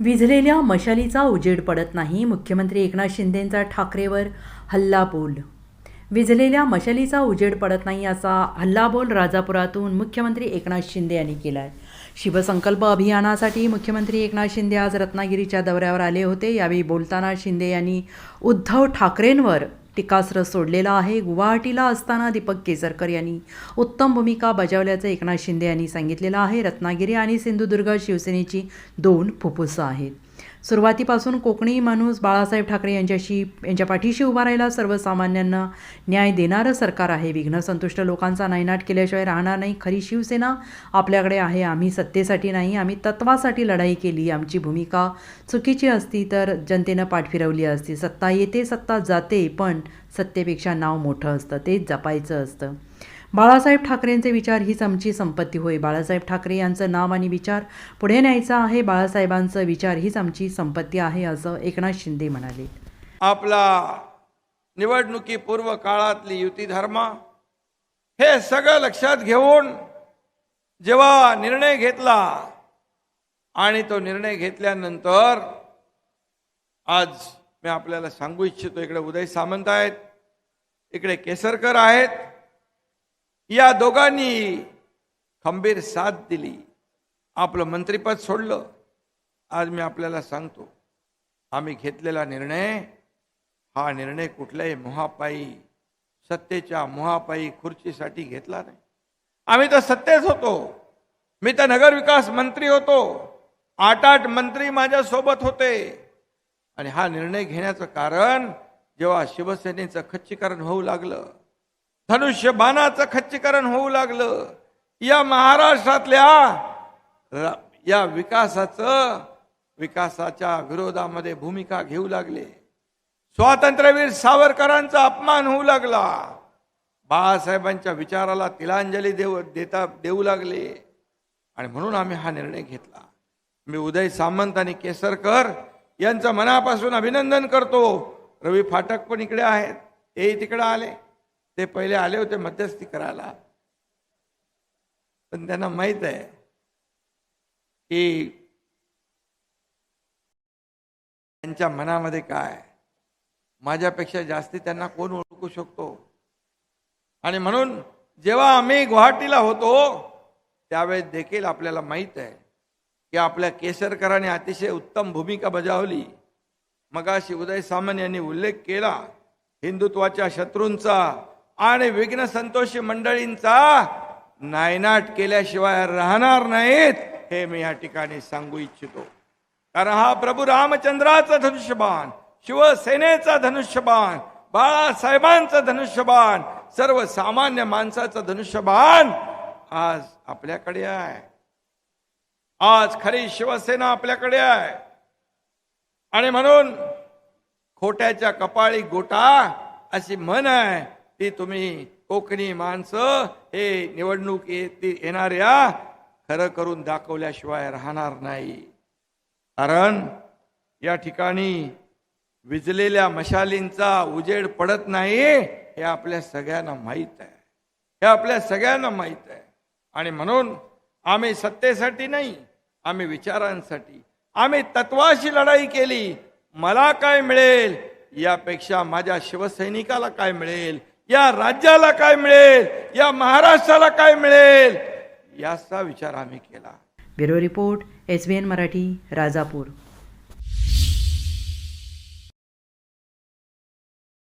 विझलेल्या मशालीचा उजेड पडत नाही मुख्यमंत्री एकनाथ शिंदेंचा ठाकरेवर हल्लाबोल विझलेल्या मशालीचा उजेड पडत नाही असा हल्लाबोल राजापुरातून मुख्यमंत्री एकनाथ शिंदे यांनी केला आहे शिवसंकल्प अभियानासाठी मुख्यमंत्री एकनाथ शिंदे आज रत्नागिरीच्या दौऱ्यावर आले होते. यावेळी बोलताना शिंदे यांनी उद्धव ठाकरेंवर टीकास्त्र सोडलेला आहे. गुवाहाटीला असताना दीपक केसरकर यांनी उत्तम भूमिका बजावल्याचं एकनाथ शिंदे यांनी सांगितलेलं आहे. रत्नागिरी आणि सिंधुदुर्ग शिवसेनेची दोन फुफ्फुसं आहेत. सुरुवातीपासून कोकणी माणूस बाळासाहेब ठाकरे यांच्याशी यांच्या पाठीशी उभा राहिला. सर्वसामान्यांना न्याय देणारं सरकार आहे. विघ्नसंतुष्ट लोकांचा नायनाट केल्याशिवाय राहणार नाही. खरी शिवसेना आपल्याकडे आहे. आम्ही सत्तेसाठी नाही आम्ही तत्वासाठी लढाई केली. आमची भूमिका चुकीची असती तर जनतेनं पाठ फिरवली असती. सत्ता येते सत्ता जाते पण सत्तेपेक्षा नाव मोठं असतं. तेच जपायचं असतं. बाळासाहेब ठाकरेंचे विचार हीच आमची संपत्ती होय. बाळासाहेब ठाकरे यांचं नाव आणि विचार पुढे न्यायचा आहे. बाळासाहेबांचा विचार हीच आमची संपत्ती आहे असं एकनाथ शिंदे म्हणाले. आपला निवडणुकीपूर्व काळातली युती धर्म हे सगळं लक्षात घेऊन जेव्हा निर्णय घेतला आणि तो निर्णय घेतल्यानंतर आज मी आपल्याला सांगू इच्छितो इकडे उदय सामंत आहेत इकडे केसरकर आहेत या दोघांनी खंबीर साथ दिली. आपलं मंत्रिपद सोडलं. आज मी आपल्याला सांगतो आम्ही घेतलेला निर्णय हा निर्णय कुठल्याही मोहापायी सत्तेच्या मोहापायी खुर्चीसाठी घेतला नाही. आम्ही तर सत्तेच होतो. मी तर नगरविकास मंत्री होतो. आठ आठ मंत्री माझ्यासोबत होते. आणि हा निर्णय घेण्याचं कारण जेव्हा शिवसेनेचं खच्चीकरण होऊ लागलं धनुष्यबाणाचं खच्चीकरण होऊ लागलं. या महाराष्ट्रातल्या या विकासाचं विकासाच्या विरोधामध्ये भूमिका घेऊ लागले. स्वातंत्र्यवीर सावरकरांचा अपमान होऊ लागला. बाळासाहेबांच्या विचाराला तिलांजली देऊ देता देऊ लागले. आणि म्हणून आम्ही हा निर्णय घेतला. मी उदय सामंत आणि केसरकर यांचं मनापासून अभिनंदन करतो. रवी फाटक पण इकडे आहेत. तेही तिकडे आले. ते पहिले आले होते मध्यस्थी करायला. पण त्यांना माहीत आहे की त्यांच्या मनामध्ये काय माझ्यापेक्षा जास्ती त्यांना कोण ओळखू शकतो? आणि म्हणून जेव्हा आम्ही गुवाहाटीला होतो त्यावेळेस देखील आपल्याला माहीत आहे की आपल्या केसरकरांनी अतिशय उत्तम भूमिका बजावली. मगाशी उदय सामंत यांनी उल्लेख केला हिंदुत्वाच्या शत्रूंचा आणि विघ्न संतोषी मंडळींचा नायनाट केल्याशिवाय राहणार नाहीत हे मी या ठिकाणी सांगू इच्छितो. कारण हा प्रभू रामचंद्राचा धनुष्यबाण शिवसेनेचा धनुष्यबाण बाळासाहेबांचं धनुष्यबाण सर्वसामान्य माणसाचं धनुष्यबाण आज आपल्याकडे आहे. आज खरी शिवसेना आपल्याकडे आहे. आणि म्हणून खोट्याच्या कपाळी गोटा अशी म्हण आहे ती तुम्ही कोकणी माणसं हे निवडणूक येणाऱ्या खरं करून दाखवल्याशिवाय राहणार नाही. कारण या ठिकाणी विजलेल्या मशालींचा उजेड पडत नाही हे आपल्या सगळ्यांना माहीत आहे. हे आपल्या सगळ्यांना माहीत आहे. आणि म्हणून आम्ही सत्तेसाठी नाही आम्ही विचारांसाठी आम्ही तत्वाशी लढाई केली. मला काय मिळेल यापेक्षा माझ्या शिवसैनिकाला काय मिळेल? या राज्याला काय मिळेल? या महाराष्ट्राला काय मिळेल? याचा विचार आम्ही केला. Bureau report S B N Marathi Rajapur.